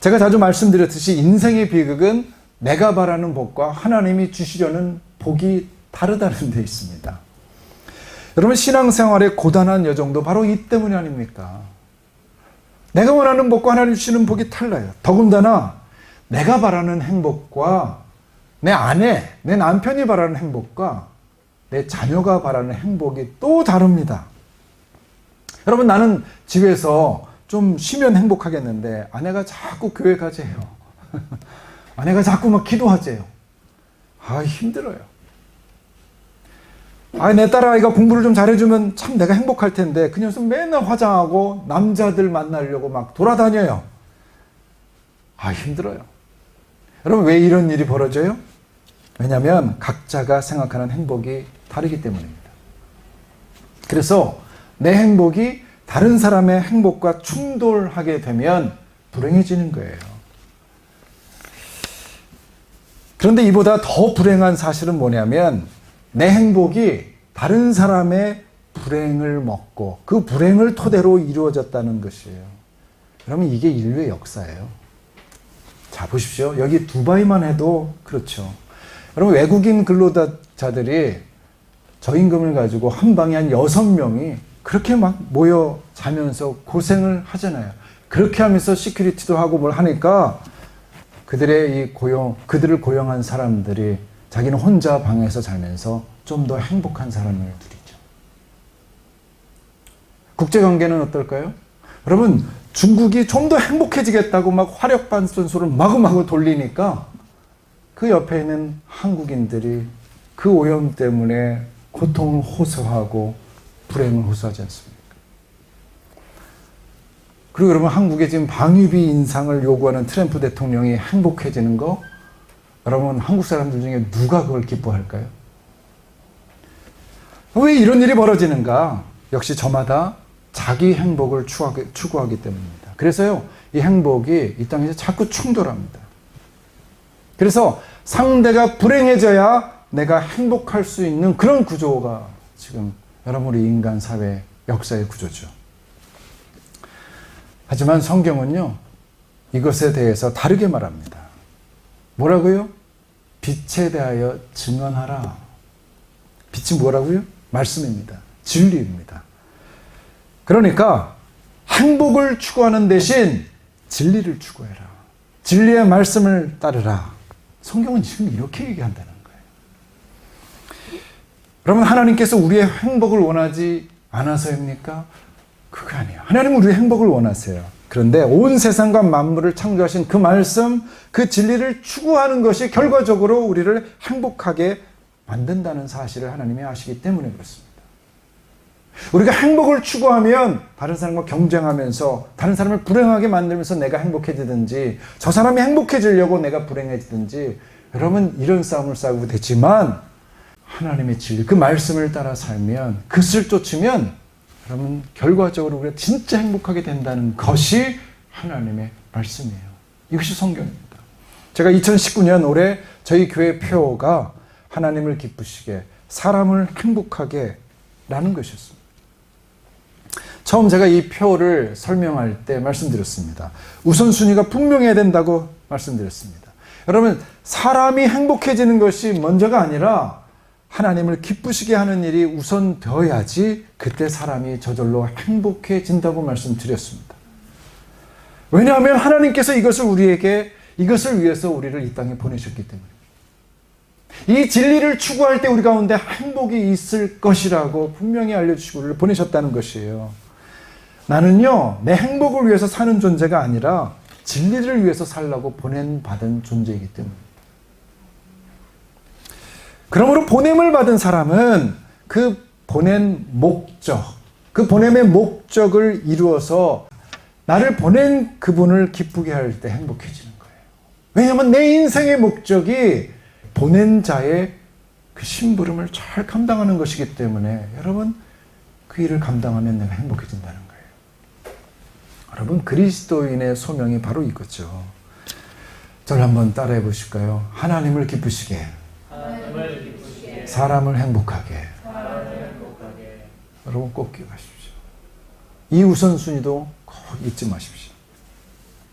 제가 자주 말씀드렸듯이 인생의 비극은 내가 바라는 복과 하나님이 주시려는 복이 다르다는 데 있습니다. 여러분 신앙생활의 고단한 여정도 바로 이 때문이 아닙니까? 내가 원하는 복과 하나님 주시는 복이 달라요. 더군다나 내가 바라는 행복과 내 아내, 내 남편이 바라는 행복과 내 자녀가 바라는 행복이 또 다릅니다. 여러분 나는 집에서 좀 쉬면 행복하겠는데 아내가 자꾸 교회 가재요. 아내가 자꾸 막 기도하재요. 아 힘들어요. 아, 내 딸아이가 공부를 좀 잘해주면 참 내가 행복할 텐데, 그 녀석 맨날 화장하고 남자들 만나려고 막 돌아다녀요. 아, 힘들어요. 여러분, 왜 이런 일이 벌어져요? 왜냐하면 각자가 생각하는 행복이 다르기 때문입니다. 그래서 내 행복이 다른 사람의 행복과 충돌하게 되면 불행해지는 거예요. 그런데 이보다 더 불행한 사실은 뭐냐면 내 행복이 다른 사람의 불행을 먹고 그 불행을 토대로 이루어졌다는 것이에요. 그러면 이게 인류의 역사예요. 자, 보십시오. 여기 두바이만 해도 그렇죠. 여러분, 외국인 근로자들이 저임금을 가지고 한 방에 한 여섯 명이 그렇게 막 모여 자면서 고생을 하잖아요. 그렇게 하면서 시큐리티도 하고 뭘 하니까 그들의 이 고용, 그들을 고용한 사람들이 자기는 혼자 방에서 살면서 좀 더 행복한 사람을 누리죠. 국제 관계는 어떨까요? 여러분, 중국이 좀 더 행복해지겠다고 막 화력발전소를 마구마구 돌리니까 그 옆에 있는 한국인들이 그 오염 때문에 고통을 호소하고 불행을 호소하지 않습니까? 그리고 여러분, 한국에 지금 방위비 인상을 요구하는 트럼프 대통령이 행복해지는 거 여러분 한국 사람들 중에 누가 그걸 기뻐할까요? 왜 이런 일이 벌어지는가? 역시 저마다 자기 행복을 추구하기, 추구하기 때문입니다. 그래서요, 이 행복이 이 땅에서 자꾸 충돌합니다. 그래서 상대가 불행해져야 내가 행복할 수 있는 그런 구조가 지금 여러분 우리 인간 사회 역사의 구조죠. 하지만 성경은요, 이것에 대해서 다르게 말합니다. 뭐라고요? 빛에 대하여 증언하라. 빛이 뭐라고요? 말씀입니다. 진리입니다. 그러니까 행복을 추구하는 대신 진리를 추구해라. 진리의 말씀을 따르라. 성경은 지금 이렇게 얘기한다는. 여러분, 하나님께서 우리의 행복을 원하지 않아서입니까? 그거 아니에요. 하나님은 우리의 행복을 원하세요. 그런데 온 세상과 만물을 창조하신 그 말씀, 그 진리를 추구하는 것이 결과적으로 우리를 행복하게 만든다는 사실을 하나님이 아시기 때문에 그렇습니다. 우리가 행복을 추구하면 다른 사람과 경쟁하면서 다른 사람을 불행하게 만들면서 내가 행복해지든지 저 사람이 행복해지려고 내가 불행해지든지 여러분 이런 싸움을 싸우게 되지만 하나님의 진리, 그 말씀을 따라 살면 그것을 쫓으면 여러분 결과적으로 우리가 진짜 행복하게 된다는 것이 하나님의 말씀이에요. 이것이 성경입니다. 제가 2019년 올해 저희 교회 표가 하나님을 기쁘시게 사람을 행복하게 라는 것이었습니다. 처음 제가 이 표를 설명할 때 말씀드렸습니다. 우선순위가 분명해야 된다고 말씀드렸습니다. 여러분, 사람이 행복해지는 것이 먼저가 아니라 하나님을 기쁘시게 하는 일이 우선 되어야지 그때 사람이 저절로 행복해진다고 말씀드렸습니다. 왜냐하면 하나님께서 이것을 우리에게 이것을 위해서 우리를 이 땅에 보내셨기 때문에. 이 진리를 추구할 때 우리 가운데 행복이 있을 것이라고 분명히 알려주시고 우리를 보내셨다는 것이에요. 나는요, 내 행복을 위해서 사는 존재가 아니라 진리를 위해서 살라고 보낸 받은 존재이기 때문입니다. 그러므로 보냄을 받은 사람은 그 보낸 목적, 그 보냄의 목적을 이루어서 나를 보낸 그분을 기쁘게 할 때 행복해지는 거예요. 왜냐하면 내 인생의 목적이 보낸 자의 그 심부름을 잘 감당하는 것이기 때문에 여러분 그 일을 감당하면 내가 행복해진다는 거예요. 여러분 그리스도인의 소명이 바로 이거죠. 저를 한번 따라해 보실까요? 하나님을 기쁘시게. 사람을 행복하게 여러분 꼭 기억하십시오. 이 우선순위도 꼭 잊지 마십시오.